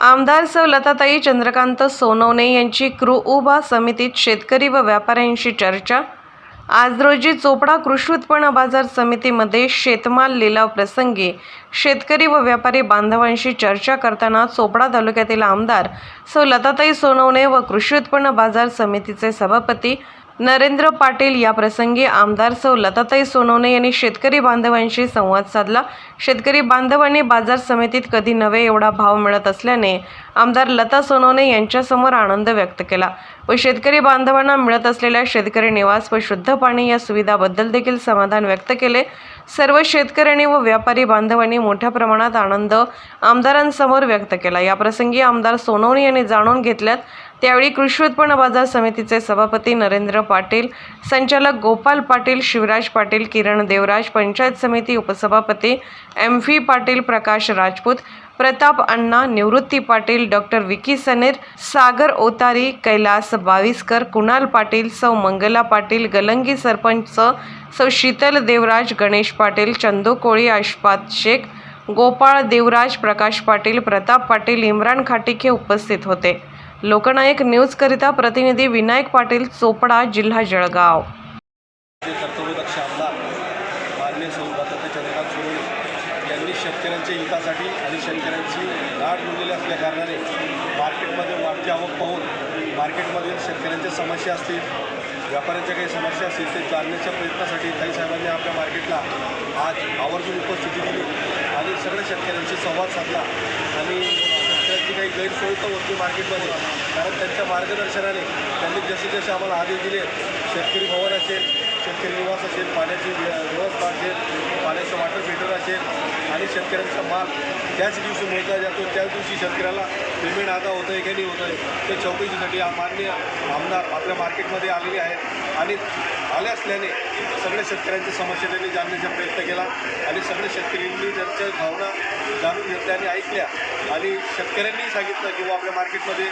आमदार सौ लताताई चंद्रकांत सोनवणे यांची कृउभा समितीत शेतकरी व व्यापाऱ्यांशी चर्चा. आज रोजी चोपडा कृषी उत्पन्न बाजार समितीमध्ये शेतमाल लिलाव प्रसंगी शेतकरी व व्यापारी बांधवांशी चर्चा करताना चोपडा तालुक्यातील आमदार सौ लताताई सोनवणे व कृषी उत्पन्न बाजार समितीचे सभापती नरेंद्र पाटील या प्रसंगी आमदार सौ लताताई सोनवणे यांनी शेतकरी बांधवांशी संवाद साधला. शेतकरी बांधवांनी बाजार समितीत कधी नवे एवढा भाव मिळत असल्याने आमदार लता सोनवणे यांच्यासमोर आनंद व्यक्त केला. व शेतकरी बांधवांना मिळत असलेल्या शेतकरी निवास व शुद्ध पाणी या सुविधाबद्दल देखील समाधान व्यक्त केले. सर्व शेतकऱ्यांनी व व्यापारी बांधवांनी मोठ्या प्रमाणात आनंद आमदारांसमोर व्यक्त केला. याप्रसंगी आमदार सोनवणे यांनी जाणून घेतल्यात त्यावेळी कृषी उत्पन्न बाजार समितीचे सभापती नरेंद्र पाटील संचालक गोपाल पाटील शिवराज पाटील किरण देवराज पंचायत समिती उपसभापती M V Patil Prakash Rajput Pratap Anna Nivrutti Patil doctor Vicky Saner Sagar Otari Kailas Baviskar Kunal Patil सौ मंगला पाटील गलंगी सरपंच सौ शीतल देवराज गणेश पाटील चंदू कोळी आशपात शेख गोपाळ देवराज प्रकाश पाटील प्रताप पाटील इम्रान खाटिके उपस्थित होते. लोकनायक न्यूजकरिता प्रतिनिधी विनायक पाटील चोपडा जिल्हा जळगाव. कर्तव्यदक्ष आमदार मान्य सौ दत्तात्रय चंद्रकांत सोनवणे यांनी शेतकऱ्यांच्या हितासाठी आणि शेतकऱ्यांची गाठ गुंडलेली असल्या कारणाने मार्केटमध्ये वाढती आवक पाहून मार्केटमधील शेतकऱ्यांच्या समस्या असतील व्यापाऱ्यांच्या काही समस्या असतील ते जाणण्याच्या प्रयत्नासाठी काही साहेबांनी आपल्या मार्केटला आज आवर्जून उपस्थिती दिली आणि सगळ्या शेतकऱ्यांशी संवाद साधला आणि काही गैरसोय तर होती मार्केटमध्ये कारण त्यांच्या मार्गदर्शनाने त्यांनी जसे जसे आम्हाला आदेश दिले शेतकरी भवन असेल शेतकरी निवास असेल पाण्याची व्यवस्था असेल पाण्याचं वॉटर फिल्टर असेल शेतकऱ्यांचा माल त्याच दिवशी मोजला जातो. त्याच दिवशी शेतकऱ्याला पेमेंट आता होतं आहे की नाही होतं आहे ते चौकशीसाठी आ- मान्य आमदार आपल्या मार्केटमध्ये आलेले आहेत. आणि आले असल्याने सगळ्या शेतकऱ्यांच्या समस्या त्यांनी जाणण्याचा प्रयत्न केला. आणि सगळ्या शेतकऱ्यांनी त्यांच्या भावना जाणून घेतल्या आणि ऐकल्या. आणि शेतकऱ्यांनी सांगितलं की आपल्या मार्केटमध्ये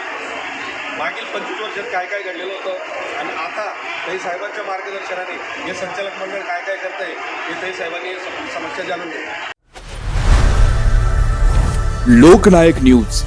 मागील पंचवीस वर्षात काय काय घडलेलं होतं? आणि आता ताई साहेबांच्या मार्गदर्शनाने हे संचालक मंडळ काय काय करत आहे हे ताई साहेबांनी सम- समस्या जाणून घेतली लोकनायक न्यूज.